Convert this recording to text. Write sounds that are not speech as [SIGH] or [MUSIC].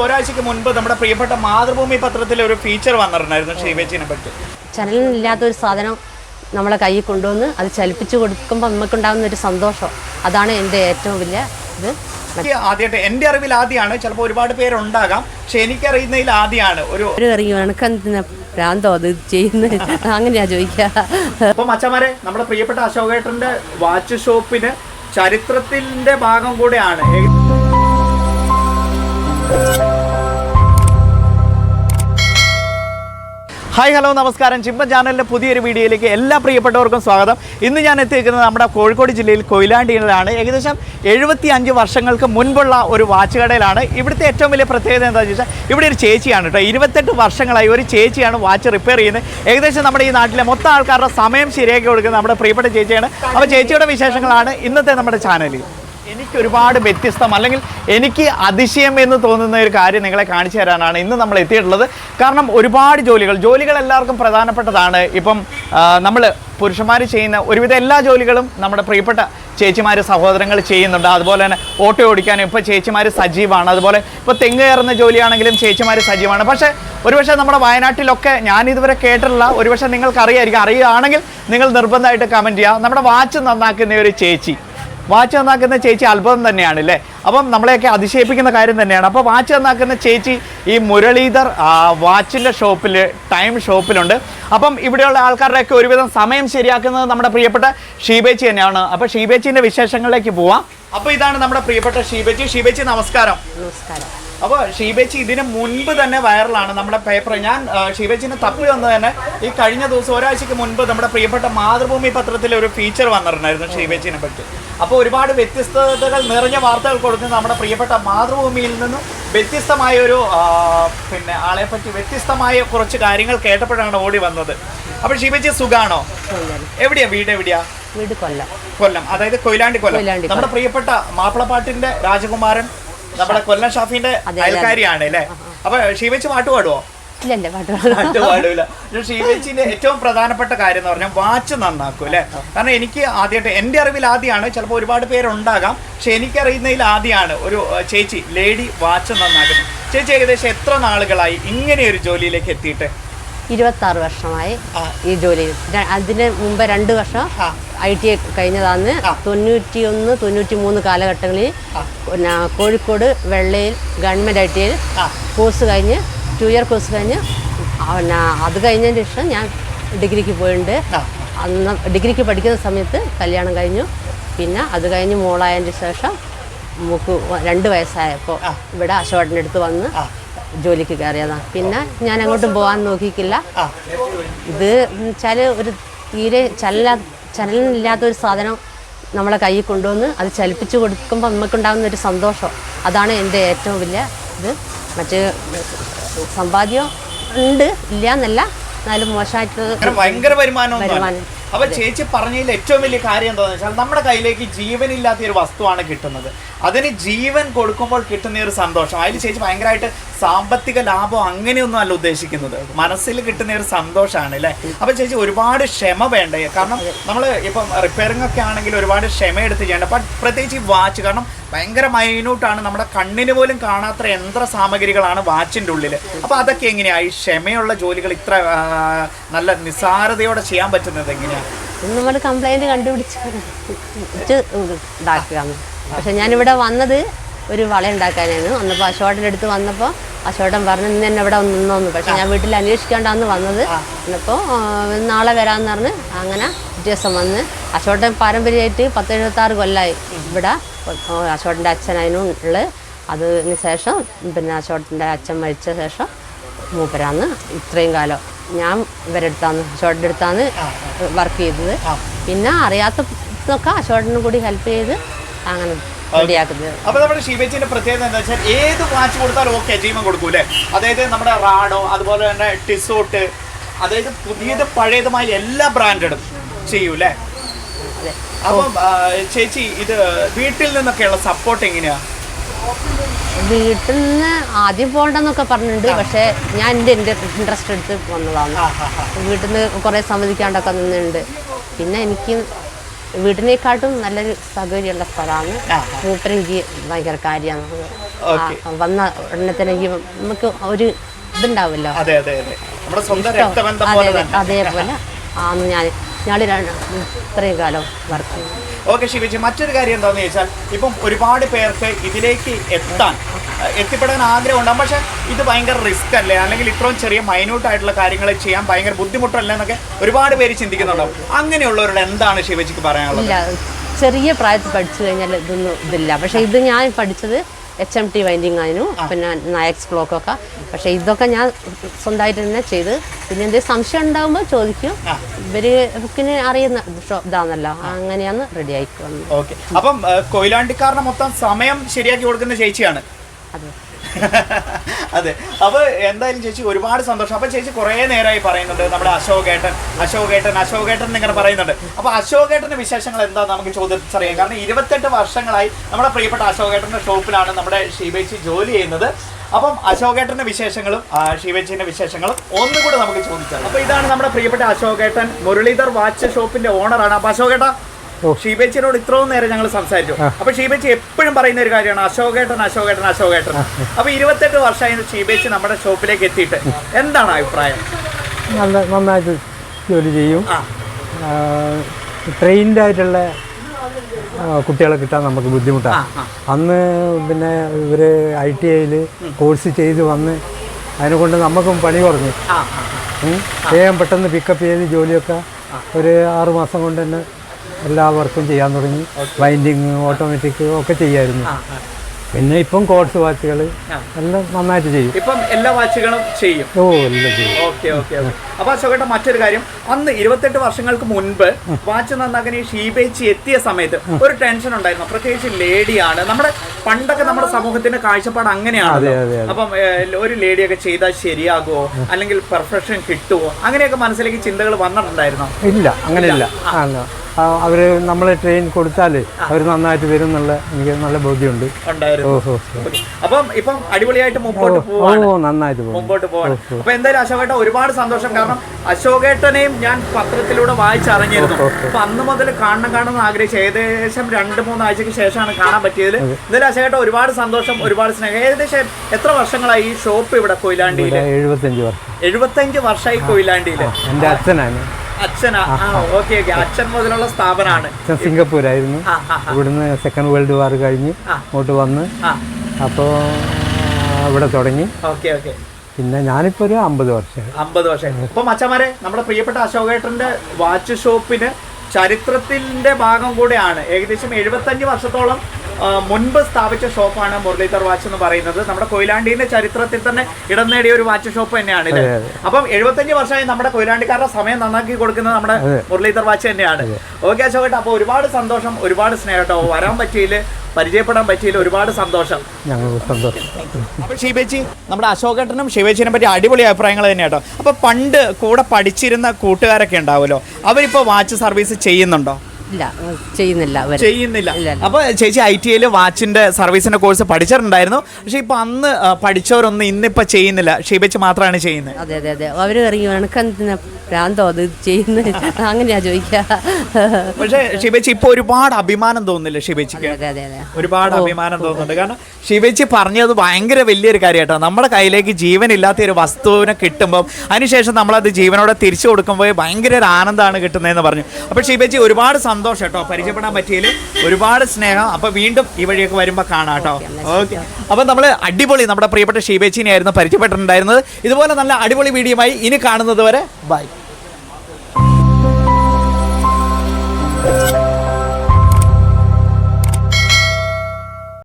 ഒരാഴ്ചക്ക് മുൻപ് നമ്മുടെ പ്രിയപ്പെട്ട മാതൃഭൂമി പത്രത്തിൽ ഒരു ഫീച്ചർ വന്നിട്ടുണ്ടായിരുന്നു ശ്രീവേച്ചിനെ പറ്റി. ചലനമില്ലാത്ത ഒരു സാധനം നമ്മളെ കയ്യിൽ കൊണ്ടുവന്ന് അത് ചലിപ്പിച്ചു കൊടുക്കുമ്പോൾ നമുക്കുണ്ടാകുന്ന ഒരു സന്തോഷം. അതാണ് എന്റെ ഏറ്റവും വലിയ ഇത്. ആദ്യമായിട്ട് എന്റെ അറിവിൽ ആദ്യമാണ്. ചിലപ്പോൾ ഒരുപാട് പേരുണ്ടാകാം. പക്ഷെ എനിക്കറിയുന്നതിൽ ആദ്യമാണ്. ഒരു ഒരു ഇറങ്ങി എനക്കെന്തിനാ ഭ്രാന്തോ അത് ചെയ്യുന്നത് അങ്ങനെയാ ചോദിക്കുക അപ്പം അച്ഛന്മാരെ നമ്മുടെ പ്രിയപ്പെട്ട അശോകേട്ടന്റെ വാച്ച് ഷോപ്പിന് ചരിത്രത്തിന്റെ ഭാഗം കൂടെയാണ്. ഹായ് ഹലോ നമസ്കാരം. ചിമ്പൻ ചാനലിന്റെ പുതിയൊരു വീഡിയോയിലേക്ക് എല്ലാ പ്രിയപ്പെട്ടവർക്കും സ്വാഗതം. ഇന്ന് ഞാൻ എത്തിയിരിക്കുന്നത് നമ്മുടെ കോഴിക്കോട് ജില്ലയിൽ കൊയിലാണ്ടിയിലാണ്. ഏകദേശം എഴുപത്തി അഞ്ച് വർഷങ്ങൾക്ക് മുൻപുള്ള ഒരു വാച്ച് കടയിലാണ് ഇവിടുത്തെ ഏറ്റവും വലിയ പ്രത്യേകത എന്താണെന്ന് വെച്ചാൽ ഇവിടെ ഒരു ചേച്ചിയാണ് കേട്ടോ. ഇരുപത്തെട്ട് വർഷങ്ങളായി ഒരു ചേച്ചിയാണ് വാച്ച് റിപ്പയർ ചെയ്യുന്നത്. ഏകദേശം നമ്മുടെ ഈ നാട്ടിലെ മൊത്തം ആൾക്കാരുടെ സമയം ശരിയാക്കി കൊടുക്കുന്നത് നമ്മുടെ പ്രിയപ്പെട്ട ചേച്ചിയാണ്. അപ്പോൾ ചേച്ചിയുടെ വിശേഷങ്ങളാണ് ഇന്നത്തെ നമ്മുടെ ചാനലിൽ. എനിക്ക് ഒരുപാട് വ്യത്യസ്തം അല്ലെങ്കിൽ എനിക്ക് അതിശയം എന്ന് തോന്നുന്ന ഒരു കാര്യം നിങ്ങളെ കാണിച്ചു തരാനാണ് ഇന്ന് നമ്മൾ എത്തിയിട്ടുള്ളത്. കാരണം ഒരുപാട് ജോലികൾ ജോലികൾ എല്ലാവർക്കും പ്രധാനപ്പെട്ടതാണ്. ഇപ്പം നമ്മൾ പുരുഷന്മാർ ചെയ്യുന്ന ഒരുവിധ എല്ലാ ജോലികളും നമ്മുടെ പ്രിയപ്പെട്ട ചേച്ചിമാർ സഹോദരങ്ങൾ ചെയ്യുന്നുണ്ട്. അതുപോലെ തന്നെ ഓട്ടോ ഓടിക്കാനും ഇപ്പോൾ ചേച്ചിമാർ സജീവമാണ് അതുപോലെ ഇപ്പോൾ തെങ്ങ് കയറുന്ന ജോലിയാണെങ്കിലും ചേച്ചിമാർ സജീവമാണ് പക്ഷേ ഒരുപക്ഷെ നമ്മുടെ വയനാട്ടിലൊക്കെ ഞാൻ ഇതുവരെ കേട്ടിട്ടില്ല. ഒരുപക്ഷെ നിങ്ങൾക്ക് അറിയായിരിക്കും അറിയുകയാണെങ്കിൽ നിങ്ങൾ നിർബന്ധമായിട്ട് കമന്റ് ചെയ്യുക. നമ്മുടെ വാച്ച് നന്നാക്കുന്ന ഒരു ചേച്ചി. വാച്ച് നന്നാക്കുന്ന ചേച്ചി അത്ഭുതം തന്നെയാണ് അല്ലേ അപ്പം നമ്മളെയൊക്കെ അതിശയിപ്പിക്കുന്ന കാര്യം തന്നെയാണ്. അപ്പോൾ വാച്ച് നന്നാക്കുന്ന ചേച്ചി ഈ മുരളീധർ വാച്ചിന്റെ ഷോപ്പിൽ ടൈം ഷോപ്പിലുണ്ട്. അപ്പം ഇവിടെയുള്ള ആൾക്കാരുടെയൊക്കെ ഒരുവിധം സമയം ശരിയാക്കുന്നത് നമ്മുടെ പ്രിയപ്പെട്ട ഷീബേച്ചി തന്നെയാണ്. അപ്പോൾ ഷീബേച്ചിന്റെ വിശേഷങ്ങളിലേക്ക് പോവാം. അപ്പോൾ ഇതാണ് നമ്മുടെ പ്രിയപ്പെട്ട ഷീബേച്ചി. ഷീബേച്ചി നമസ്കാരം. നമസ്കാരം. അപ്പോൾ ഷീബേച്ചി ഇതിന് മുൻപ് തന്നെ വൈറലാണ് നമ്മുടെ പേപ്പർ ഞാൻ ആ, തപ്പി വന്നത് തന്നെ ഈ കഴിഞ്ഞ ദിവസം ഒരാഴ്ചക്ക് മുൻപ് നമ്മുടെ പ്രിയപ്പെട്ട മാതൃഭൂമി പത്രത്തിൽ ഒരു ഫീച്ചർ വന്നിട്ടുണ്ടായിരുന്നു ഷീബേച്ചിനെ പറ്റി. അപ്പോൾ ഒരുപാട് വ്യത്യസ്തതകൾ നിറഞ്ഞ വാർത്തകൾ കൊടുക്കുന്ന നമ്മുടെ പ്രിയപ്പെട്ട മാതൃഭൂമിയിൽ നിന്നും വ്യത്യസ്തമായ ഒരു പിന്നെ ആളെ പറ്റി വ്യത്യസ്തമായ കുറച്ച് കാര്യങ്ങൾ കേട്ടപ്പോഴാണ് ഓടി വന്നത്. അപ്പോൾ ഷീബേച്ചി സുഖാണോ? എവിടെയാ വീട് എവിടെയാ? വീട് കൊല്ലം. കൊല്ലം. അതായത് കൊയിലാണ്ടി കൊല്ലം. കൊയിലാണ്ടി നമ്മുടെ പ്രിയപ്പെട്ട മാപ്പിളപ്പാട്ടിന്റെ രാജകുമാരൻ നമ്മുടെ കൊല്ലം ഷാഫിന്റെ അയൽക്കാരിയാണ് അല്ലേ? അപ്പൊ ഷീവച്ച് പാട്ട് പാടുവോ? ഷീവച്ചിന്റെ ഏറ്റവും പ്രധാനപ്പെട്ട കാര്യം എന്ന് പറഞ്ഞാൽ വാച്ച് നന്നാക്കും അല്ലെ? കാരണം എനിക്ക് ആദ്യമായിട്ട് എന്റെ അറിവിൽ ആദ്യമാണ് ചിലപ്പോൾ ഒരുപാട് പേരുണ്ടാകാം. പക്ഷെ എനിക്കറിയുന്നതിൽ ആദ്യമാണ് ഒരു ചേച്ചി ലേഡി വാച്ച് നന്നാക്കുന്നത്. ചേച്ചി ഏകദേശം എത്ര നാളുകളായി ഇങ്ങനെ ഒരു ജോലിയിലേക്ക് എത്തിയിട്ട് ഇരുപത്താറ് വർഷമായി ആ. ഈ ജോലി അതിന് മുമ്പ് രണ്ട് വർഷം. ഐ ടി കഴിഞ്ഞതാണ് ആ. തൊണ്ണൂറ്റി ഒന്ന് തൊണ്ണൂറ്റി മൂന്ന് കാലഘട്ടങ്ങളിൽ. പിന്നെ കോഴിക്കോട് വെള്ളയിൽ ഗവൺമെന്റ് ഐ ടിയിൽ ഐ കോഴ്സ് കഴിഞ്ഞ് ടു ഇയർ കോഴ്സ് കഴിഞ്ഞ് പിന്നെ അത് കഴിഞ്ഞതിന് ശേഷം ഞാൻ ഡിഗ്രിക്ക് പോയിട്ടുണ്ട്. അന്ന് ഡിഗ്രിക്ക് പഠിക്കുന്ന സമയത്ത് കല്യാണം കഴിഞ്ഞു പിന്നെ അത് കഴിഞ്ഞ് മോളായതിന് ശേഷം നമുക്ക് രണ്ട് വയസ്സായപ്പോൾ ഇവിടെ അശോകന്റെ അടുത്ത് വന്ന്. ജോലിക്ക് കയറിയതാണ് പിന്നെ ഞാൻ അങ്ങോട്ടും പോകാൻ നോക്കിക്കില്ല ഇത് വെച്ചാൽ ഒരു തീരെ ചല ചലനില്ലാത്ത ഒരു സാധനം നമ്മളെ കയ്യിൽ കൊണ്ടുവന്ന് അത് ചലിപ്പിച്ച് കൊടുക്കുമ്പോൾ നമുക്കുണ്ടാകുന്ന ഒരു സന്തോഷം. അതാണ് എന്റെ ഏറ്റവും വലിയ ഇത്. മറ്റ് സമ്പാദ്യം ഉണ്ട് ഇല്ല എന്നല്ല. എന്നാലും മോശമായിട്ട് ഭയങ്കര വരുമാനമൊന്നുമല്ല. വരുമാനം. അപ്പൊ ചേച്ചി പറഞ്ഞതിൽ ഏറ്റവും വലിയ കാര്യം എന്താണെന്ന് വെച്ചാൽ നമ്മുടെ കയ്യിലേക്ക് ജീവനില്ലാത്ത ഒരു വസ്തുവാണ് കിട്ടുന്നത്. അതിന് ജീവൻ കൊടുക്കുമ്പോൾ കിട്ടുന്ന ഒരു സന്തോഷം. അതിൽ ചേച്ചി ഭയങ്കരമായിട്ട് സാമ്പത്തിക ലാഭം അങ്ങനെയൊന്നും അല്ല ഉദ്ദേശിക്കുന്നത്. മനസ്സിൽ കിട്ടുന്ന ഒരു സന്തോഷമാണ് അല്ലേ? അപ്പൊ ചേച്ചി ഒരുപാട് ക്ഷമ വേണ്ടേ? കാരണം നമ്മൾ ഇപ്പം റിപ്പയറിംഗ് ഒക്കെ ആണെങ്കിൽ ഒരുപാട് ക്ഷമ എടുത്ത് ചെയ്യേണ്ട. പ്രത്യേകിച്ച് ഈ വാച്ച് കാരണം ഭയങ്കര മൈന്യൂട്ടാണ് നമ്മുടെ കണ്ണിന് പോലും കാണാത്ത യന്ത്ര സാമഗ്രികളാണ് വാച്ചിന്റെ ഉള്ളിൽ അപ്പോൾ അതൊക്കെ എങ്ങനെയാണ് ഈ ക്ഷമയുള്ള ജോലികൾ ഇത്ര നല്ല നിസ്സാരതയോടെ ചെയ്യാൻ പറ്റുന്നത് എങ്ങനെയാണ് കംപ്ലൈന്റ് കണ്ടുപിടിച്ച് പക്ഷെ ഞാനിവിടെ വന്നത് ഒരു വള ഉണ്ടാക്കാനായിരുന്നു വന്നപ്പോൾ അശോട്ടന്റെ അടുത്ത് വന്നപ്പോൾ അശോട്ടൻ പറഞ്ഞു ഇന്ന് എന്നെ ഇവിടെ നിന്നോന്ന്. പക്ഷെ ഞാൻ വീട്ടിൽ അന്വേഷിക്കാണ്ടാന്ന് വന്നത്. എന്നപ്പോൾ നാളെ വരാമെന്ന് പറഞ്ഞ് അങ്ങനെ പിറ്റേ ദിവസം വന്ന് അശോകൻ പാരമ്പര്യമായിട്ട് പത്ത് എഴുപത്താറ് കൊല്ലമായി ഇവിടെ അശോകന്റെ അച്ഛനതിനും ഉള്ളത് അതിന് ശേഷം പിന്നെ അശോകന്റെ അച്ഛൻ മരിച്ച ശേഷം മൂപ്പരാന്ന് ഇത്രയും കാലം ഞാൻ ഇവരെടുത്താന്ന് അശോകന്റെ അടുത്താണ് വർക്ക് ചെയ്തത്. പിന്നെ അറിയാത്തതൊക്കെ അശോകനും കൂടി ഹെൽപ്പ് ചെയ്ത് അങ്ങനെ അപ്പൊ നമ്മുടെ ഷീബേച്ചിന്റെ പ്രത്യേകത എന്താ വെച്ചാൽ ഏത് വാച്ച് കൊടുത്താലും ഓക്കെ ജീവൻ കൊടുക്കൂലേ അതായത് നമ്മുടെ റാഡോ അതുപോലെ തന്നെ ടിസോട്ട് അതായത് പുതിയത് പഴയതുമായ എല്ലാ ബ്രാൻഡും ചെയ്യൂലേ അതെ. അപ്പം ചേച്ചി ഇത് വീട്ടിൽ നിന്നൊക്കെയുള്ള സപ്പോർട്ട് എങ്ങനെയാ? വീട്ടിൽ നിന്ന് ആദ്യം പോകണ്ടെന്നൊക്കെ പറഞ്ഞിട്ടുണ്ട്. പക്ഷേ ഞാൻ എന്റെ എന്റെ ഇൻട്രസ്റ്റ് എടുത്ത് വന്നതാണ്. വീട്ടിൽ നിന്ന് കുറേ സമ്മതിക്കാണ്ടൊക്കെ നിന്നുണ്ട് പിന്നെ എനിക്ക് വീട്ടിനേക്കാട്ടും നല്ലൊരു സൗകര്യമുള്ള സ്ഥലമാണ്. ആ, മൂപ്പരെനിക്ക് ഭയങ്കര കാര്യമാണ്. വന്ന ഉടനെ തന്നെ എനിക്ക് നമുക്ക് ഒരു ഇതുണ്ടാവുമല്ലോ അതേപോലെ. ആന്ന് ഞാൻ ഞങ്ങൾ ഇത്രയും കാലം വർക്ക്. ഓക്കെ ശിവജി മറ്റൊരു കാര്യം എന്താണെന്ന് ചോദിച്ചാൽ ഇപ്പം ഒരുപാട് പേർക്ക് ഇതിലേക്ക് എത്താൻ എത്തിപ്പെടാൻ ആഗ്രഹം ഉണ്ടാകും പക്ഷേ ഇത് ഭയങ്കര റിസ്ക് അല്ലേ? അല്ലെങ്കിൽ ഇത്രയും ചെറിയ മൈന്യൂട്ട് ആയിട്ടുള്ള കാര്യങ്ങൾ ചെയ്യാൻ ഭയങ്കര ബുദ്ധിമുട്ടല്ലേ എന്നൊക്കെ ഒരുപാട് പേര് ചിന്തിക്കുന്നുണ്ടാവും. അങ്ങനെയുള്ളവരോട് എന്താണ് ശിവജിക്ക് പറയാനുള്ളത്? ചെറിയ പ്രായത്തിൽ പഠിച്ചു കഴിഞ്ഞാൽ ഇതൊന്നും ഇതില്ല. പക്ഷേ ഇത് ഞാൻ പഠിച്ചത് എച്ച് എം ടി വൈൻഡിങ് ആയിരുന്നു. പിന്നെ നയക്സ് ബ്ലോക്കൊക്കെ പക്ഷേ ഇതൊക്കെ ഞാൻ സ്വന്തമായിട്ട് തന്നെ ചെയ്ത്. പിന്നെ എന്തെങ്കിലും സംശയം ഉണ്ടാകുമ്പോൾ ചോദിക്കും. ഇവർ ബുക്കിന് അറിയുന്ന ഇതാണല്ലോ. അങ്ങനെയാണ് റെഡി ആയിക്ക് വന്നത് ഓക്കെ. അപ്പം കൊയിലാണ്ടിക്കാരുടെ മൊത്തം സമയം ശരിയാക്കി കൊടുക്കുന്ന ചേച്ചിയാണ്. അതെ. അതെ. അപ്പൊ എന്തായാലും ചേച്ചി ഒരുപാട് സന്തോഷം. അപ്പൊ ചേച്ചി കുറെ നേരമായി പറയുന്നുണ്ട് നമ്മുടെ അശോകേട്ടൻ അശോകേട്ടൻ അശോകേട്ടൻ എന്നിങ്ങനെ പറയുന്നുണ്ട്. അപ്പൊ അശോകേട്ടന്റെ വിശേഷങ്ങൾ എന്താ നമുക്ക് ചോദിച്ചറിയാം. കാരണം ഇരുപത്തെട്ട് വർഷങ്ങളായി നമ്മുടെ പ്രിയപ്പെട്ട അശോകേട്ടന്റെ ഷോപ്പിലാണ് നമ്മുടെ ശിവേച്ചി ജോലി ചെയ്യുന്നത്. അപ്പം അശോകേട്ടന്റെ വിശേഷങ്ങളും ശിവേച്ചിന്റെ വിശേഷങ്ങളും ഒന്നും കൂടെ നമുക്ക് ചോദിച്ചാൽ അപ്പൊ ഇതാണ് നമ്മുടെ പ്രിയപ്പെട്ട അശോകേട്ടൻ മുരളീധർ വാച്ച് ഷോപ്പിന്റെ ഓണറാണ്. അപ്പൊ അശോകേട്ട ഷീബേച്ചിനോട് ഇത്രയും നേരം ഞങ്ങൾ സംസാരിച്ചു. അപ്പൊ ഷീബേച്ചി എപ്പോഴും പറയുന്ന ഒരു കാര്യമാണ് അശോകേട്ടൻ അശോകേട്ടൻ അശോകേട്ടൻ. അപ്പൊ ഇരുപത്തെട്ട് വർഷമായി ഷീബേച്ചി നമ്മുടെ ഷോപ്പിലേക്ക് എത്തിയിട്ട് എന്താണ് അഭിപ്രായം? നല്ല നന്നായിട്ട് ജോലി ചെയ്യും. ട്രെയിൻഡ് ആയിട്ടുള്ള കുട്ടികളെ കിട്ടാൻ നമുക്ക് ബുദ്ധിമുട്ടാണ് അന്ന് പിന്നെ ഇവർ ഐ ടി ഐയിൽ കോഴ്സ് ചെയ്ത് വന്ന് അതിനെ കൊണ്ട് നമുക്കും പണി കുറഞ്ഞു. വേഗം പെട്ടെന്ന് പിക്കപ്പ് ചെയ്ത് ജോലിയൊക്കെ ഒരു ആറുമാസം കൊണ്ട് തന്നെ എല്ലാ വർക്കും ചെയ്യാൻ തുടങ്ങി. വൈൻഡിങ് ഓട്ടോമാറ്റിക് ഒക്കെ ചെയ്യായിരുന്നു. പിന്നെ ഇപ്പം കോഡ്സ് വാച്ചുകൾ. എല്ലാം നന്നായിട്ട് ചെയ്യും. ഇപ്പം എല്ലാ വാച്ചുകളും ചെയ്യും. ഓ എല്ലാം ചെയ്യും. ഓക്കെ ഓക്കെ ഓക്കെ അപ്പൊ അശോകട്ട മറ്റൊരു കാര്യം. അന്ന് ഇരുപത്തെട്ട് വർഷങ്ങൾക്ക് മുൻപ് വാച്ച് നന്നാക്കാൻ ഈ ഷീബേച്ചി എത്തിയ സമയത്ത് ഒരു ടെൻഷൻ ഉണ്ടായിരുന്നു. പ്രത്യേകിച്ച് ലേഡിയാണ്. നമ്മുടെ പണ്ടൊക്കെ നമ്മുടെ സമൂഹത്തിന്റെ കാഴ്ചപ്പാട് അങ്ങനെയാണ്. അപ്പം ഒരു ലേഡിയൊക്കെ ചെയ്താൽ ശരിയാകുമോ അല്ലെങ്കിൽ പെർഫെക്ഷൻ കിട്ടുമോ അങ്ങനെയൊക്കെ മനസ്സിലേക്ക് ചിന്തകൾ വന്നിട്ടുണ്ടായിരുന്നോ? ഇല്ല അങ്ങനെയില്ല. അവർ നമ്മൾ ട്രെയിൻ കൊടുത്താൽ അവർ നന്നായിട്ട് വരും എന്നുള്ള എനിക്ക് നല്ല ബോധ്യമുണ്ട്. അപ്പം ഇപ്പം അടിപൊളിയായിട്ട് മുമ്പോട്ട് നന്നായിട്ട് മുമ്പോട്ട് അപ്പൊ എന്തായാലും അശോകേട്ട ഒരുപാട് സന്തോഷം. കാരണം അശോകേട്ടനെയും ഞാൻ പത്രത്തിലൂടെ വായിച്ചറിഞ്ഞിരുന്നു അപ്പൊ അന്ന് മുതൽ കാണണം കാണണം ആഗ്രഹിച്ചു ഏകദേശം രണ്ട് മൂന്ന് ആഴ്ചക്ക് ശേഷമാണ് കാണാൻ പറ്റിയത്. എന്തായാലും അശോകേട്ട ഒരുപാട് സന്തോഷം ഒരുപാട് സ്നേഹം. ഏകദേശം എത്ര വർഷങ്ങളായി ഈ ഷോപ്പ് ഇവിടെ കൊയിലാണ്ടിയിൽ? എഴുപത്തഞ്ച് വർഷം. എഴുപത്തഞ്ച് വർഷമായി കൊയിലാണ്ടിയിൽ. എന്റെ അച്ഛനാണ്. അച്ഛനാ. ഓക്കെ ഓക്കെ അച്ഛൻ മുതലുള്ള സ്ഥാപനമാണ് അച്ഛൻ സിംഗപ്പൂരായിരുന്നു. ഇവിടുന്ന് സെക്കൻഡ് വേൾഡ് വാർ കഴിഞ്ഞ്. ഇങ്ങോട്ട് വന്ന് അപ്പോ അപ്പോൾ ഇവിടെ തുടങ്ങി. ഓക്കെ ഓക്കെ പിന്നെ ഞാനിപ്പോ ഒരു അമ്പത് വർഷം അമ്പത് വർഷം. ഇപ്പൊ മച്ചമാരെ നമ്മുടെ പ്രിയപ്പെട്ട അശോകേട്ടന്റെ വാച്ച് ഷോപ്പിന് ചരിത്രത്തിന്റെ ഭാഗം കൂടെയാണ്. ഏകദേശം എഴുപത്തഞ്ച് വർഷത്തോളം മുൻപ് സ്ഥാപിച്ച ഷോപ്പാണ് മുരളീധർ വാച്ച് എന്ന് പറയുന്നത്. നമ്മുടെ കൊയിലാണ്ടിന്റെ ചരിത്രത്തിൽ തന്നെ ഇടം നേടിയ ഒരു വാച്ച് ഷോപ്പ് തന്നെയാണ് ഇത്. അപ്പം എഴുപത്തഞ്ച് വർഷമായി നമ്മുടെ കൊയിലാണ്ടിക്കാരുടെ സമയം നന്നാക്കി കൊടുക്കുന്നത് നമ്മുടെ മുരളീധർ വാച്ച് തന്നെയാണ്. ഓക്കെ അശോകേട്ട അപ്പോൾ ഒരുപാട് സന്തോഷം ഒരുപാട് സ്നേഹട്ടോ കേട്ടോ. വരാൻ പറ്റിയില്ല പരിചയപ്പെടാൻ പറ്റിയില്ല ഒരുപാട് സന്തോഷം. അപ്പൊ ഷിബേച്ചി നമ്മുടെ അശോകേട്ടനും ഷീബേച്ചിനെ പറ്റി അടിപൊളി അഭിപ്രായങ്ങൾ തന്നെ കേട്ടോ. അപ്പൊ പണ്ട് കൂടെ പഠിച്ചിരുന്ന കൂട്ടുകാരൊക്കെ ഉണ്ടാവുമല്ലോ. അവരിപ്പോ വാച്ച് സർവീസ് ചെയ്യുന്നുണ്ടോ? ഇല്ല ചെയ്യുന്നില്ല ചെയ്യുന്നില്ല. ഇല്ല. അപ്പൊ ചേച്ചി ഐ ടി ഐയിൽ വാച്ചിന്റെ സർവീസിന്റെ കോഴ്സ് പഠിച്ചിട്ടുണ്ടായിരുന്നു. പക്ഷെ ഇപ്പൊ അന്ന് ആ, പഠിച്ചവരൊന്നും ഇന്നിപ്പോ ചെയ്യുന്നില്ല. ഷീബച്ച് മാത്രമാണ് ചെയ്യുന്നത്. അതെ അതെ അതെ. അവർ ഇറങ്ങി എനക്കെന്തിനാ ഭ്രാന്തോ അത് ചെയ്യുന്നത് [LAUGHS] അങ്ങനെയാ ചോദിക്കുക [LAUGHS] പക്ഷെ ഷിബേച്ചി ഇപ്പൊ ഒരുപാട് അഭിമാനം തോന്നുന്നില്ല ഷിബച്ചിക്ക് അതെ അതെ അതെ ഒരുപാട് അഭിമാനം തോന്നുന്നുണ്ട്. കാരണം ശിവജി പറഞ്ഞത് ഭയങ്കര വലിയൊരു കാര്യമായിട്ടോ നമ്മുടെ കയ്യിലേക്ക് ജീവനില്ലാത്ത ഒരു വസ്തുവിനെ കിട്ടുമ്പോൾ അതിനുശേഷം നമ്മളത് ജീവനോടെ തിരിച്ചു കൊടുക്കുമ്പോൾ ഭയങ്കര ഒരു ആനന്ദമാണ് കിട്ടുന്നതെന്ന് പറഞ്ഞു. അപ്പോൾ ശിവജി ഒരുപാട് സന്തോഷം കേട്ടോ. പരിചയപ്പെടാൻ പറ്റിയതിൽ ഒരുപാട് സ്നേഹം. അപ്പൊ വീണ്ടും ഈ വഴിയൊക്കെ വരുമ്പോൾ കാണാം കേട്ടോ. ഓക്കെ അപ്പൊ നമ്മൾ അടിപൊളി നമ്മുടെ പ്രിയപ്പെട്ട ഷീബേച്ചിനെ ആയിരുന്നു പരിചയപ്പെട്ടിട്ടുണ്ടായിരുന്നത്. ഇതുപോലെ നല്ല അടിപൊളി വീഡിയോ ഇനി കാണുന്നത് വരെ ബൈ.